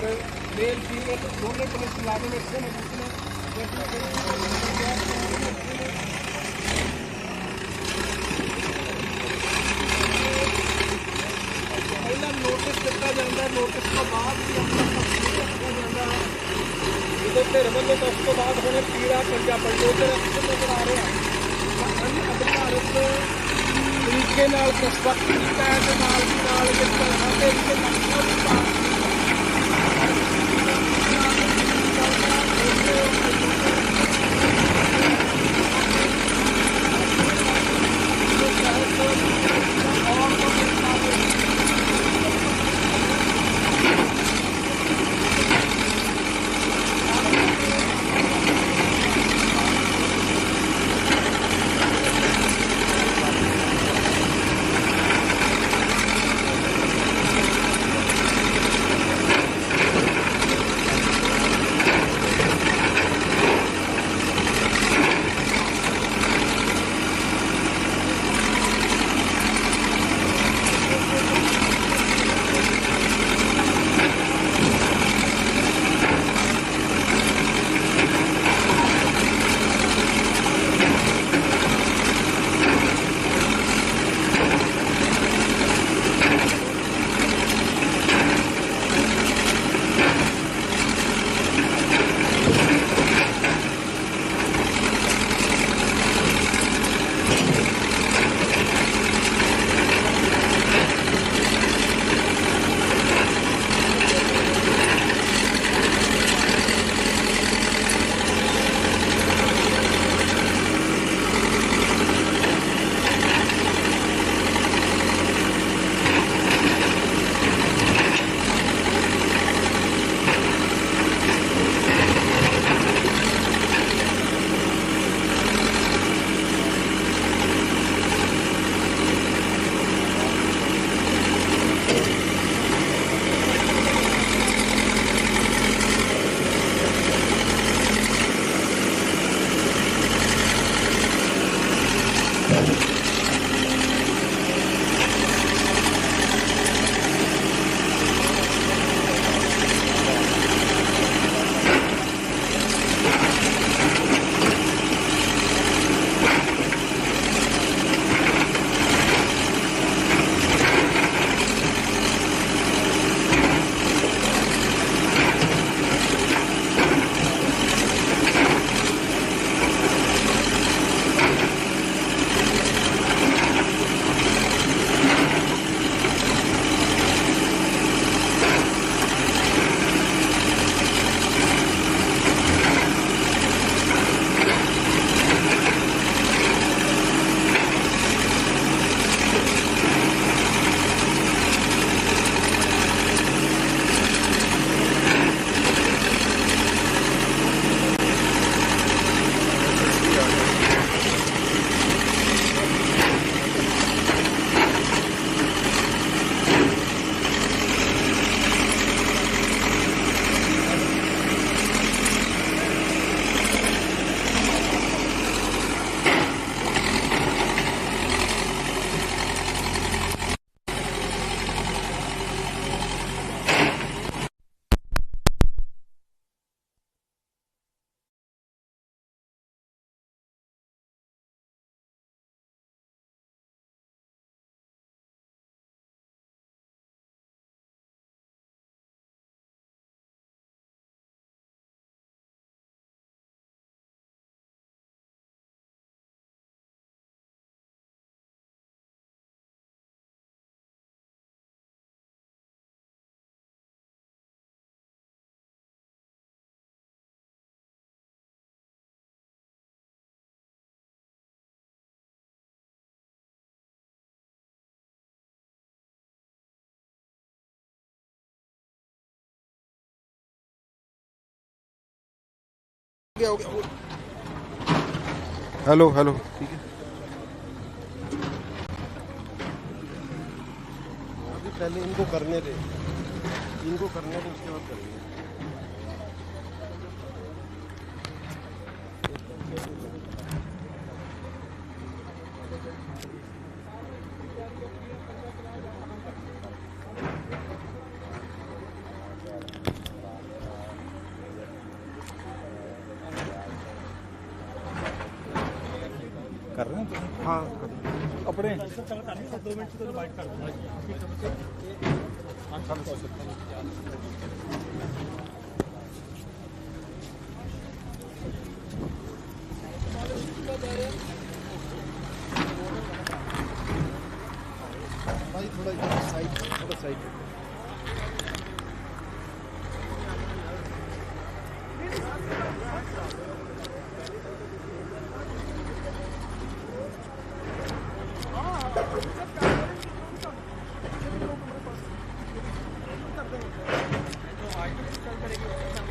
Male female ਦੋਨੇ police ਮੁਲਾਜ਼ਮ ਇੱਥੇ ਮੌਜੂਦ ਨੇ ਪਹਿਲਾਂ ਨੋਟਿਸ ਦਿੱਤਾ ਜਾਂਦਾ ਨੋਟਿਸ ਤੋਂ ਬਾਅਦ ਵੀ ਆਪਣਾ ਤਫਸੀਲ ਰੱਖਿਆ ਜਾਂਦਾ ਜਦੋਂ ਧਿਰ ਵੱਲੋਂ ਤਾਂ ਉਸ ਤੋਂ ਬਾਅਦ ਹੁਣ ਪੀੜਾ ਪੰਜਾਬ ਬਲਡੋਜ਼ਰ ਨਜ਼ਰ ਆ ਰਿਹਾ ਤਾਂ ਅੰਨ ਅਧਿਕਾਰਤ ਤਰੀਕੇ ਨਾਲ ਕੰਸਟਰਕਟ ਕੀਤਾ ਹੈ ਤੇ ਨਾਲ ਦੀ ਨਾਲ ਜਿਸ ਤਰ੍ਹਾਂ ਦੇ ਵਿੱਚ ਨਕਸ਼ਾ ਵੀ ਪਾ गया हो गया हेलो हेलो। ठीक है। अभी पहले इनको करने दे। इनको करने दे, उसके बाद करेंगे। भाई थोड़ा इधर साइड थोड़ा साइड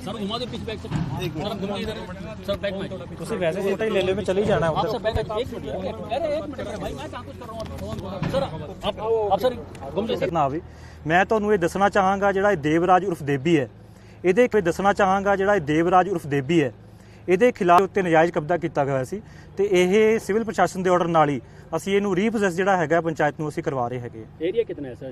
सर घुमा दे पीछे बैक से सर घुमा इधर सर बैक में ਤੁਸੀਂ ਵੈਸੇ ਛੋਟਾ ਹੀ ਲੈ ਲਿਓ ਮੈਂ ਚਲੀ जाना आप सर बैक एक मिनट अरे एक मिनट अरे भाई मैं कहाँ कुछ कर रहा हूँ फोन करो सर आप आप सर घूम जाइए ਨਾ ਆਵੇ ਮੈਂ ਤੁਹਾਨੂੰ ਇਹ ਦੱਸਣਾ ਚਾਹਾਂਗਾ ਜਿਹੜਾ ਇਹ ਦੇਵਰਾਜ ਉਰਫ ਦੇਬੀ ਹੈ ਇਹਦੇ ਕੋਈ ਦੱਸਣਾ ਚਾਹਾਂਗਾ ਜਿਹੜਾ ਇਹ ਦੇਵਰਾਜ ਉਰਫ ਦੇਬੀ ਹੈ ਇਹਦੇ ਖਿਲਾਫ ਉੱਤੇ ਨਜਾਇਜ਼ ਕਬਜ਼ਾ ਕੀਤਾ ਗਿਆ ਸੀ ਤੇ ਇਹ ਸਿਵਲ ਪ੍ਰਸ਼ਾਸਨ ਦੇ ਆਰਡਰ ਨਾਲ ਹੀ ਅਸੀਂ ਇਹਨੂੰ ਰੀਪੋਸੈਸ ਜਿਹੜਾ ਹੈਗਾ ਪੰਚਾਇਤ ਨੂੰ ਅਸੀਂ ਕਰਵਾ ਰਹੇ ਹੈਗੇ एरिया कितना है सर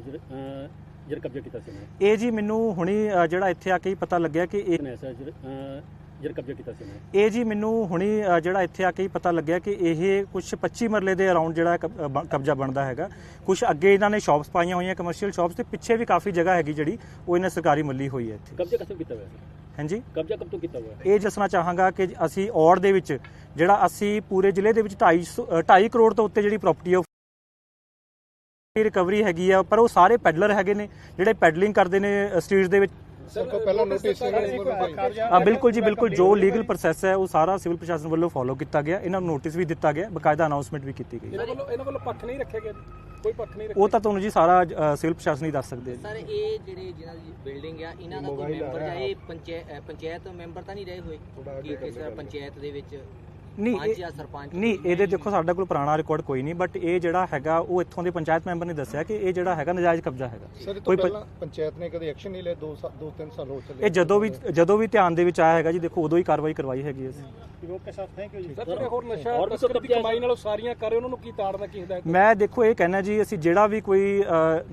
ਜਿਹੜਾ ਕਬਜ਼ਾ ਕੀਤਾ ਸੀ ਉਹਨੇ? ਇਹ ਜੀ ਮੈਨੂੰ ਹੁਣੀ ਜਿਹੜਾ ਇੱਥੇ ਆ ਕੇ ਪਤਾ ਲੱਗਿਆ ਕਿ ਇਹ ਨੇ ਸਰ ਜਿਹੜਾ ਕਬਜ਼ਾ ਕੀਤਾ ਸੀ ਉਹਨੇ? ਇਹ ਜੀ ਮੈਨੂੰ ਹੁਣੀ ਜਿਹੜਾ ਇੱਥੇ ਆ ਕੇ ਪਤਾ ਲੱਗਿਆ ਕਿ ਇਹ ਕੁਝ 25 ਮਰਲੇ ਦੇ ਅਰਾਊਂਡ ਜਿਹੜਾ ਕਬਜ਼ਾ ਬਣਦਾ ਹੈਗਾ। ਕੁਝ ਅੱਗੇ ਇਹਨਾਂ ਨੇ ਸ਼ਾਪਸ ਪਾਈਆਂ ਹੋਈਆਂ ਕਮਰਸ਼ੀਅਲ ਸ਼ਾਪਸ ਤੇ ਪਿੱਛੇ ਵੀ ਕਾਫੀ ਜਗ੍ਹਾ ਹੈਗੀ ਜਿਹੜੀ ਉਹ ਇਹਨਾਂ ਸਰਕਾਰੀ ਮੱਲੀ ਹੋਈ ਹੈ ਇੱਥੇ। ਕਬਜ਼ਾ ਕਦ ਕੀਤਾ ਹੋਇਆ ਸੀ? ਹਾਂਜੀ? ਕਬਜ਼ਾ ਕਦ ਕੀਤਾ ਹੋਇਆ? ਇਹ ਦੱਸਣਾ ਚਾਹਾਂਗਾ ਕਿ ਅਸੀਂ ਔੜ ਦੇ ਵਿੱਚ ਜਿਹੜਾ ਅਸੀਂ ਪੂਰੇ ਜ਼ਿਲ੍ਹੇ ਦੇ ਵਿੱਚ 2.5 2.5 ਕਰੋੜ ਤੋਂ ਉੱਤੇ ਜਿਹੜੀ ਪ੍ਰਾਪਰਟੀ ਰਿਕਵਰੀ ਹੈਗੀ ਆ ਪਰ ਉਹ ਸਾਰੇ ਪੈਡਲਰ ਹੈਗੇ ਨੇ ਜਿਹੜੇ ਪੈਡਲਿੰਗ ਕਰਦੇ ਨੇ ਸਟਰੀਟਸ ਦੇ ਵਿੱਚ। ਸਰ ਬਿਲਕੁਲ ਜੀ ਬਿਲਕੁਲ। ਜੋ ਲੀਗਲ ਪ੍ਰੋਸੈਸ ਹੈ ਉਹ ਸਾਰਾ ਸਿਵਲ ਪ੍ਰਸ਼ਾਸਨ ਵੱਲੋਂ ਫਾਲੋ ਕੀਤਾ ਗਿਆ। ਇਹਨਾਂ ਨੂੰ ਨੋਟਿਸ ਵੀ ਦਿੱਤਾ ਗਿਆ ਬਕਾਇਦਾ ਅਨਾਉਂਸਮੈਂਟ ਵੀ ਕੀਤੀ ਗਈ। ਇਹਨਾਂ ਉਹ ਤਾਂ ਤੁਹਾਨੂੰ ਜੀ ਸਾਰਾ ਸਿਵਲ ਪ੍ਰਸ਼ਾਸਨ ਹੀ ਦੱਸ ਸਕਦੇ ਸਰ ਇਹ ਜਿਹੜੇ ਜਿਹਨਾਂ ਬਿਲਡਿੰਗ ਆ ਇਹਨਾਂ ਦਾ ਮੈਂਬਰ ਜਾਂ ਇਹ ਪੰਚਾਇਤ ਮੈਂਬਰ ਤਾਂ ਨਹੀਂ ਰਹੇ ਹੋਏ? ਕਿ ਕਿਸੇ ਪੰਚਾਇਤ ਦੇ ਵਿੱਚ ਨਹੀਂ ਜਾਂ ਸਰਪੰਚ ਨਹੀਂ ਇਹਦੇ ਦੇਖੋ ਸਾਡਾ ਕੋਲ ਪੁਰਾਣਾ ਰਿਕਾਰਡ ਕੋਈ ਨਹੀਂ ਬਟ ਇਹ ਜਿਹੜਾ ਹੈਗਾ ਉਹ ਇੱਥੋਂ ਦੇ ਪੰਚਾਇਤ ਮੈਂਬਰ ਨੇ ਦੱਸਿਆ ਕਿ ਇਹ ਜਿਹੜਾ ਹੈਗਾ ਨਜਾਇਜ਼ ਕਬਜ਼ਾ ਹੈਗਾ। ਕੋਈ ਪੰਚਾਇਤ ਨੇ ਕਦੇ ਐਕਸ਼ਨ ਨਹੀਂ ਲਿਆ? 2 2 3 ਸਾਲ ਹੋ ਚੱਲੇ ਇਹ ਜਦੋਂ ਵੀ ਜਦੋਂ ਵੀ ਧਿਆਨ ਦੇ ਵਿੱਚ ਆਇਆ ਹੈਗਾ ਜੀ ਦੇਖੋ ਉਦੋਂ ਹੀ ਕਾਰਵਾਈ ਕਰਵਾਈ ਹੈਗੀ ਅਸੀਂ। ਸਰ ਜਿਹੜੇ ਹੋਰ ਨਸ਼ਾ ਹੋਰ ਵੀ ਤਸਕਰੀ ਦੀ ਕਬਜ਼ਾ ਕਮਾਈ ਨਾਲੋਂ ਸਾਰੀਆਂ ਕਰ ਰਹੇ ਉਹਨਾਂ ਨੂੰ ਕੀ ਤਾੜਨਾ ਕੀ ਹਦਾਇਤ ਮੈਂ ਦੇਖੋ ਇਹ ਕਹਿਣਾ ਜੀ ਅਸੀਂ ਜਿਹੜਾ ਵੀ ਕੋਈ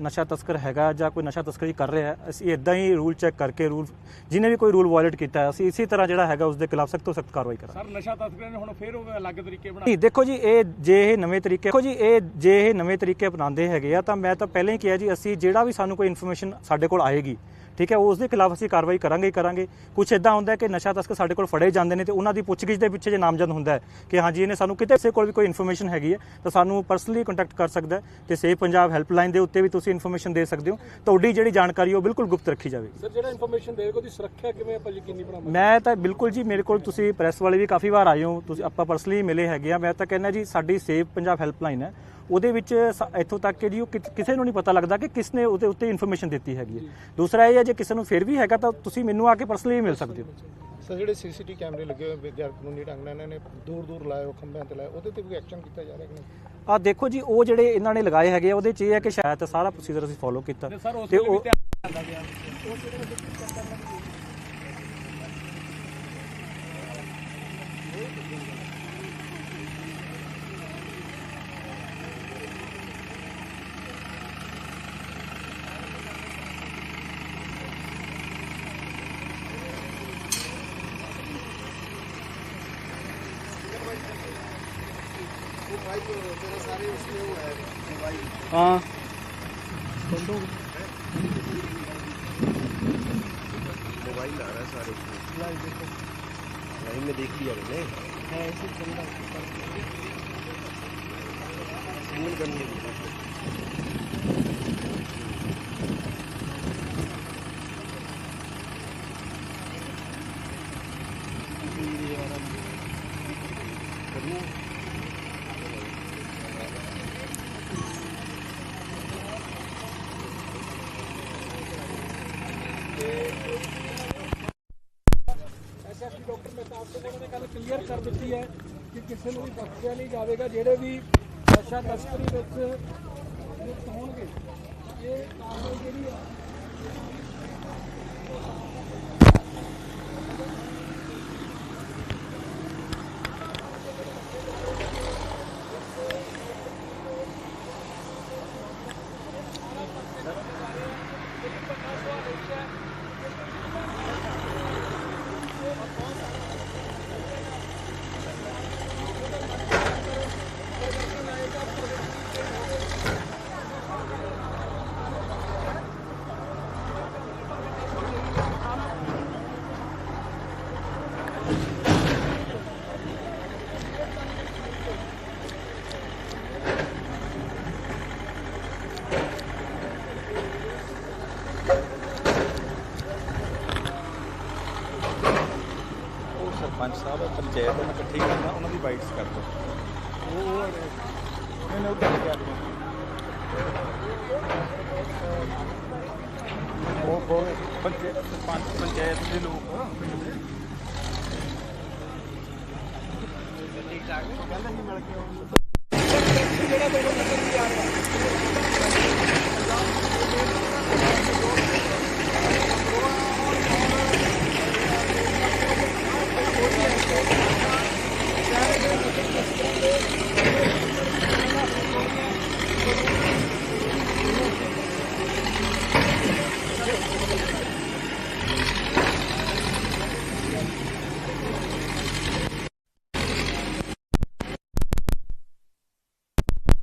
ਨਸ਼ਾ ਤਸਕਰ ਹੈਗਾ ਜਾਂ ਕੋਈ ਨਸ਼ਾ ਤਸਕਰੀ ਕਰ ਰਿਹਾ ਹੈ, ਅਸੀਂ ਇਦਾਂ ਹੀ ਰੂਲ ਚੈੱਕ ਕਰਕੇ ਰੂਲ ਜਿਹਨੇ ਵੀ ਕੋਈ ਰੂਲ ਵਾਇਲੇਟ ਕੀਤਾ ਹੈ, ਅਸੀਂ ਇਸੇ ਤਰ੍ਹਾਂ ਜਿਹੜਾ ਹੈਗਾ ਉਸ ਦੇ ਖਿਲਾਫ ਸਖਤ ਤੋਂ ਸਖਤ ਕਾਰਵਾਈ ਕਰਾਂਗੇ। ਸਰ ਨਸ਼ਾ ਤਸਕਰਾਂ ਨੇ ਹੁਣ ਫਿਰ ਉਹ ਅਲੱਗ ਤਰੀਕੇ ਬਣਾ ਦੇਖੋ ਜੀ, ਇਹ ਜੇ ਇਹ ਨਵੇਂ ਤਰੀਕੇ ਦੇਖੋ ਜੀ, ਇਹ ਜੇ ਇਹ ਨਵੇਂ ਤਰੀਕੇ ਅਪਣਾਉਂਦੇ ਹੈਗੇ ਆ, ਤਾਂ ਮੈਂ ਤਾਂ ਪਹਿਲਾਂ ਹੀ ਕਿਹਾ ਜੀ, ਅਸੀਂ ਜਿਹੜਾ ਵੀ ਸਾਨੂੰ ਕੋਈ ਇਨਫੋਰਮੇਸ਼ਨ ਸਾਡੇ ਕੋਲ ਆਏਗੀ ਠੀਕ ਹੈ ਉਸ ਦੇ ਖਿਲਾਫ ਅਸੀਂ ਕਾਰਵਾਈ ਕਰਾਂਗੇ ਹੀ ਕਰਾਂਗੇ। ਕੁਝ ਇਦਾਂ ਹੁੰਦਾ ਕਿ ਨਸ਼ਾ ਤਸਕਰ ਸਾਡੇ ਕੋਲ ਫੜੇ ਜਾਂਦੇ ਨੇ ਤੇ ਉਹਨਾਂ ਦੀ ਪੁੱਛਗਿੱਛ ਦੇ ਪਿੱਛੇ ਜੇ ਨਾਮਜ਼ਦ ਹੁੰਦਾ ਹੈ ਕਿ ਹਾਂਜੀ ਇਹਨੇ ਸਾਨੂੰ ਕਿਤੇ ਕਿਸੇ ਕੋਲ ਵੀ ਕੋਈ ਇਨਫੋਰਮੇਸ਼ਨ ਹੈਗੀ ਹੈ ਤਾਂ ਸਾਨੂੰ ਪਰਸਨਲੀ ਕੰਟੈਕਟ ਕਰ ਸਕਦਾ ਤੇ ਸੇਵ ਪੰਜਾਬ ਹੈਲਪਲਾਈਨ ਦੇ ਉੱਤੇ ਵੀ ਤੁਸੀਂ ਇਨਫੋਰਮੇਸ਼ਨ ਦੇ ਸਕਦੇ ਹੋ। ਤੁਹਾਡੀ ਜਿਹੜੀ ਜਾਣਕਾਰੀ ਉਹ ਬਿਲਕੁਲ ਗੁਪਤ ਰੱਖੀ ਜਾਵੇਗੀ। ਸਰ ਜਿਹੜਾ ਇਨਫੋਰਮੇਸ਼ਨ ਦੇਵੇਗਾ ਉਹਦੀ ਸੁਰੱਖਿਆ ਕਿਵੇਂ ਆਪਾਂ ਯਕੀਨੀ ਬਣਾਵਾਂਗੇ ਮੈਂ ਤਾਂ ਬਿਲਕੁਲ ਜੀ ਮੇਰੇ ਕੋਲ ਤੁਸੀਂ ਪ੍ਰੈਸ ਵਾਲੇ ਵੀ ਕਾਫੀ ਵਾਰ ਆਏ ਹੋ ਤੁਸੀਂ ਆਪਾਂ ਪਰਸਨਲੀ ਮਿਲੇ ਹੈਗੇ ਆ। ਮੈਂ ਤਾਂ ਕਹਿੰਦਾ ਜੀ ਸਾਡੀ ਸੇਵ ਪੰਜਾਬ ਹੈਲਪਲਾਈਨ ਹੈ। ਉਹਦੇ ਵਿੱਚ ਇੱਥੋਂ ਤੱਕ ਕਿ ਜੀ ਉਹ ਕਿਸੇ ਨੂੰ ਨਹੀਂ ਪਤਾ ਲੱਗਦਾ ਕਿ ਕਿਸ ਨੇ ਉਹਦੇ ਉੱਤੇ ਇਨਫੋਰਮੇਸ਼ਨ ਦਿੱਤੀ ਹੈਗੀ ਹੈ। ਦੂਸਰਾ ਇਹ ਹੈ ਜੇ ਕਿਸੇ ਨੂੰ ਫਿਰ ਵੀ ਹੈਗਾ ਤਾਂ ਤੁਸੀਂ ਮੈਨੂੰ ਆ ਕੇ ਪਰਸਨਲੀ ਮਿਲ ਸਕਦੇ ਹੋ। ਸਰ ਜਿਹੜੇ ਸੀਸੀਟੀ ਕੈਮਰੇ ਲੱਗੇ ਹੋਏ ਗੈਰ ਕਾਨੂੰਨੀ ਢੰਗ ਨਾਲ ਇਹਨਾਂ ਨੇ ਦੂਰ ਦੂਰ ਲਾਏ ਉਹ ਖੰਭਿਆਂ ਤੇ ਲਾਏ ਉਹਦੇ ਤੇ ਵੀ ਐਕਸ਼ਨ ਕੀਤਾ ਜਾ ਰਿਹਾ ਕਿ ਨਹੀਂ? ਆ ਦੇਖੋ ਜੀ ਉਹ ਜਿਹੜੇ ਇਹਨਾਂ ਨੇ ਲਗਾਏ ਹੈਗੇ ਆ, ਉਹਦੇ 'ਚ ਇਹ ਹੈ ਕਿ ਸ਼ਾਇਦ ਸਾਰਾ ਪ੍ਰੋਸੀਜਰ ਅਸੀਂ ਫੋਲੋ ਕੀਤਾ। ਤੇ ਉਹ मोबाइल आ रहा है सारे लाइन में देख लिया मैंने सिग्नल करने के ਨੇ ਗੱਲ ਕਲੀਅਰ ਕਰ ਦਿੱਤੀ ਹੈ ਕਿ ਕਿਸੇ ਨੂੰ ਵੀ ਬਖਸ਼ਿਆ ਨਹੀਂ ਜਾਵੇਗਾ, ਜਿਹੜੇ ਵੀ ਨਸ਼ਾ ਤਸਕਰੀ ਵਿੱਚ ਲਿਪਤ ਹੋਣਗੇ। ਇਹ ਕਾਰਵਾਈ ਜਿਹੜੀ ਆ ਉਹ ਸਰਪੰਚ ਸਾਹਿਬ ਪੰਚਾਇਤ ਨੂੰ ਇਕੱਠੀ ਕਰਨਾ, ਉਹਨਾਂ ਦੀ ਬਾਈਟਸ ਕਰ ਦਿਓ ਉਹ ਉਹ ਪੰਚਾਇਤ ਸਰਪੰਚ ਪੰਚਾਇਤ ਦੇ ਲੋਕ।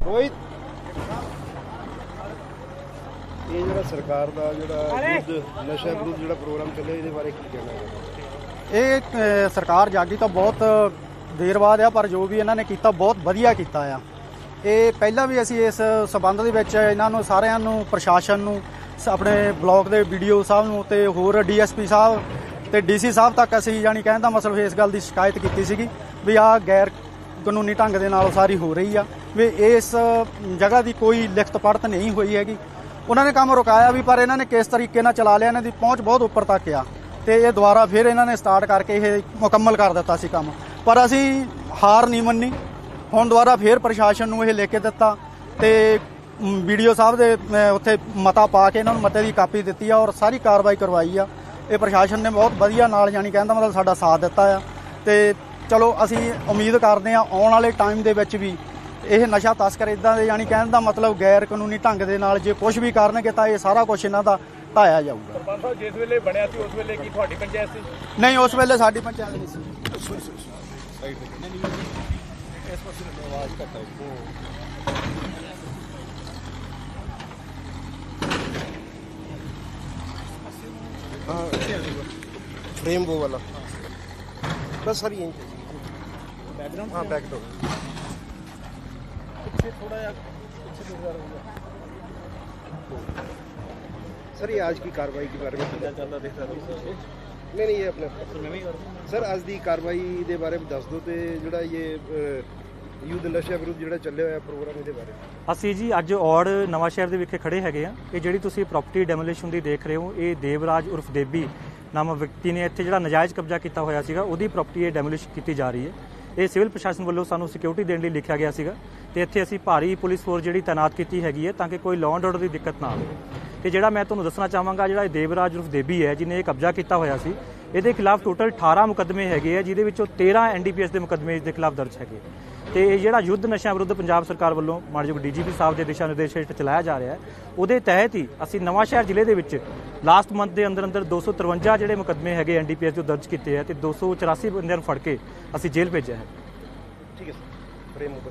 ਰੋਹਿਤ। ਇਹ ਜਿਹੜਾ ਸਰਕਾਰ ਦਾ ਜਿਹੜਾ ਯੁੱਧ ਨਸ਼ਾ ਵਿਰੁੱਧ ਜਿਹੜਾ ਪ੍ਰੋਗਰਾਮ ਚੱਲਿਆ ਇਹਦੇ ਬਾਰੇ ਕੀ ਕਹਿਣਾ ਹੈ? ਇਹ ਸਰਕਾਰ ਜਾਗੀ ਤਾਂ ਬਹੁਤ ਦੇਰ ਬਾਅਦ ਆ ਪਰ ਜੋ ਵੀ ਇਹਨਾਂ ਨੇ ਕੀਤਾ ਬਹੁਤ ਵਧੀਆ ਕੀਤਾ ਆ। ਇਹ ਪਹਿਲਾਂ ਵੀ ਅਸੀਂ ਇਸ ਸਬੰਧ ਦੇ ਵਿੱਚ ਇਹਨਾਂ ਨੂੰ ਸਾਰਿਆਂ ਨੂੰ ਪ੍ਰਸ਼ਾਸਨ ਨੂੰ ਸ- ਆਪਣੇ ਬਲਾਕ ਦੇ ਵੀਡੀਓ ਸਾਹਿਬ ਨੂੰ ਤੇ ਹੋਰ ਡੀਐਸਪੀ ਸਾਹਿਬ ਤੇ ਡੀਸੀ ਸਾਹਿਬ ਤੱਕ ਅਸੀਂ ਜਾਨੀ ਕਹਿਣ ਦਾ ਮਤਲਬ ਇਸ ਗੱਲ ਦੀ ਸ਼ਿਕਾਇਤ ਕੀਤੀ ਸੀਗੀ ਵੀ ਆ ਗੈਰ ਕਾਨੂੰਨੀ ਢੰਗ ਦੇ ਨਾਲ ਉਸਾਰੀ ਹੋ ਰਹੀ ਆ। ਵੀ ਇਸ ਜਗ੍ਹਾ ਦੀ ਕੋਈ ਲਿਖਤ ਪੜਤ ਨਹੀਂ ਹੋਈ ਹੈਗੀ। ਉਹਨਾਂ ਨੇ ਕੰਮ ਰੁਕਾਇਆ ਵੀ, ਪਰ ਇਹਨਾਂ ਨੇ ਕਿਸ ਤਰੀਕੇ ਨਾਲ ਚਲਾ ਲਿਆ, ਇਹਨਾਂ ਦੀ ਪਹੁੰਚ ਬਹੁਤ ਉੱਪਰ ਤੱਕ ਆ। ਤੇ ਇਹ ਦੁਬਾਰਾ ਫਿਰ ਇਹਨਾਂ ਨੇ ਸਟਾਰਟ ਕਰਕੇ ਇਹ ਮੁਕੰਮਲ ਕਰ ਦਿੱਤਾ ਸੀ ਕੰਮ। ਪਰ ਅਸੀਂ ਹਾਰ ਨਹੀਂ ਮੰਨੀ। ਹੁਣ ਦੁਬਾਰਾ ਫਿਰ ਪ੍ਰਸ਼ਾਸਨ ਨੂੰ ਇਹ ਲਿਖ ਕੇ ਦਿੱਤਾ ਤੇ ਵੀਡੀਓ ਸਾਹਿਬ ਦੇ ਉੱਥੇ ਮਤਾ ਪਾ ਕੇ ਇਹਨਾਂ ਨੂੰ ਮਤੇ ਦੀ ਕਾਪੀ ਦਿੱਤੀ ਆ ਔਰ ਸਾਰੀ ਕਾਰਵਾਈ ਕਰਵਾਈ ਆ। ਇਹ ਪ੍ਰਸ਼ਾਸਨ ਨੇ ਬਹੁਤ ਵਧੀਆ ਨਾਲ ਜਾਨੀ ਕਹਿੰਦਾ ਮਤਲਬ ਸਾਡਾ ਸਾਥ ਦਿੱਤਾ ਆ। ਤੇ ਚਲੋ ਅਸੀਂ ਉਮੀਦ ਕਰਦੇ ਆ ਆਉਣ ਵਾਲੇ ਟਾਈਮ ਦੇ ਵਿੱਚ ਵੀ ਇਹ ਨਸ਼ਾ ਤਸਕਰ ਇਦਾਂ ਦੇ ਜਾਨੀ ਕਹਿਣ ਦਾ ਮਤਲਬ ਗੈਰ ਕਾਨੂੰਨੀ ਢੰਗ ਦੇ ਨਾਲ ਜੇ ਕੁਝ ਵੀ ਕਰਨਗੇ ਤਾਂ ਇਹ ਸਾਰਾ ਕੁਝ ਇਹਨਾਂ ਦਾ ਢਾਇਆ ਜਾਊਗਾ ਸਰਪੰਚ ਸਾਹਿਬ ਜਿਸ ਵੇਲੇ ਬਣਿਆ ਸੀ ਉਸ ਵੇਲੇ ਕੀ ਤੁਹਾਡੀ ਪੰਚਾਇਤ ਸੀ ਨਹੀਂ ਉਸ ਵੇਲੇ ਸਾਡੀ ਪੰਚਾਇਤ ਨਹੀਂ ਸੀ हाँ फ्रेम वो वाला बस सर यहीं बैकग्राउंड हाँ बैकग्राउंड ਪਿੱਛੇ ਥੋੜਾ ਜਿਹਾ ਪਿੱਛੇ ਗੁਜ਼ਾਰ ਹੋਊਗਾ ਸਰ ਇਹ ਅੱਜ ਦੀ ਕਾਰਵਾਈ ਦੇ ਬਾਰੇ ਵਿੱਚ ਕਿੰਨਾ ਚੱਲਦਾ ਦੇਖਦਾ ਤੁਸੀਂ ਨਹੀਂ ਨਹੀਂ ਇਹ ਆਪਣੇ ਸਰ ਅੱਜ ਦੀ ਕਾਰਵਾਈ ਦੇ ਬਾਰੇ ਵਿੱਚ ਦੱਸ ਦਿਓ ਤੇ ਜਿਹੜਾ ਇਹ ਯੂਥ ਨਸ਼ਾ ਵਿਰੁੱਧ ਜਿਹੜਾ ਚੱਲਿਆ ਹੋਇਆ ਪ੍ਰੋਗਰਾਮ ਇਹਦੇ ਬਾਰੇ। ਅਸੀਂ ਜੀ ਅੱਜ ਔੜ ਨਵਾਂ ਸ਼ਹਿਰ ਦੇ ਵਿਖੇ ਖੜੇ ਹੈਗੇ ਆ ਇਹ ਜਿਹੜੀ ਤੁਸੀਂ ਪ੍ਰਾਪਰਟੀ ਡੈਮੋਲਿਸ਼ਨ ਦੀ ਦੇਖ ਰਹੇ ਹੋ ਇਹ ਦੇਵਰਾਜ ਉਰਫ ਦੇਬੀ ਨਾਮਕ ਵਿਅਕਤੀ ਨੇ ਇੱਥੇ ਜਿਹੜਾ ਨਜਾਇਜ਼ ਕਬਜ਼ਾ ਕੀਤਾ ਹੋਇਆ ਸੀਗਾ ਉਹਦੀ ਪ੍ਰਾਪਰਟੀ ਇਹ ਡੈਮੋਲਿਸ਼ ਕੀਤੀ ਜਾ ਰਹੀ ਹੈ। ਇਹ ਸਿਵਲ ਪ੍ਰਸ਼ਾਸਨ ਵੱਲੋਂ ਸਾਨੂੰ ਸਿਕਿਉਰਿਟੀ ਦੇਣ ਲਈ ਲਿਖਿਆ ਗਿਆ ਸੀਗਾ ਤੇ ਇੱਥੇ ਅਸੀਂ ਭਾਰੀ ਪੁਲਿਸ ਫੋਰਸ ਜਿਹੜੀ ਤਾਇਨਾਤ ਕੀਤੀ ਹੈਗੀ ਹੈ ਤਾਂ ਕਿ ਕੋਈ ਲਾਅ ਐਂਡ ਆਰਡਰ ਦੀ ਦਿੱਕਤ ਨਾ ਆਵੇ। ਤੇ ਜਿਹੜਾ ਮੈਂ ਤੁਹਾਨੂੰ ਦੱਸਣਾ ਚਾਹਾਂਗਾ, ਜਿਹੜਾ ਇਹ ਦੇਵਰਾਜ ਉਰਫ ਦੇਬੀ ਹੈ, ਜਿਹਨੇ ਇਹ ਕਬਜ਼ਾ ਕੀਤਾ ਹੋਇਆ ਸੀ, ਇਹਦੇ ਖਿਲਾਫ ਟੋਟਲ 18 ਮੁਕੱਦਮੇ ਹੈਗੇ ਆ, ਜਿਹਦੇ ਵਿੱਚੋਂ 13 ਐਨਡੀਪੀਐਸ ਦੇ ਮੁਕੱਦਮੇ ਇਸ ਦੇ ਖਿਲਾਫ ਦਰਜ ਹੈਗੇ ਤੇ ਇਹ ਜਿਹੜਾ ਯੁੱਧ ਨਸ਼ਿਆਂ ਵਿਰੁੱਧ ਪੰਜਾਬ ਸਰਕਾਰ ਵੱਲੋਂ ਮਾਨਯੋਗ ਡੀਜੀਪੀ ਸਾਹਿਬ ਦੇ ਦਿਸ਼ਾ ਨਿਰਦੇਸ਼ ਹੇਠ ਚਲਾਇਆ ਜਾ ਰਿਹਾ ਹੈ, ਉਹਦੇ ਤਹਿਤ ਹੀ ਅਸੀਂ ਨਵਾਂ ਸ਼ਹਿਰ ਜ਼ਿਲ੍ਹੇ ਦੇ ਵਿੱਚ ਲਾਸਟ ਮੰਥ ਦੇ ਅੰਦਰ ਅੰਦਰ 253 ਜਿਹੜੇ ਮੁਕੱਦਮੇ ਹੈਗੇ ਐਨਡੀਪੀਐਸ ਤੋਂ ਦਰਜ ਕੀਤੇ ਆ ਤੇ 284 ਬੰਦਿਆਂ ਨੂੰ ਫੜ ਕੇ ਅਸੀਂ ਜੇਲ੍ਹ ਭੇਜਿਆ ਹੈ। ਠੀਕ ਹੈ ਸਰ ਫਰੇਮ ਉੱਪਰ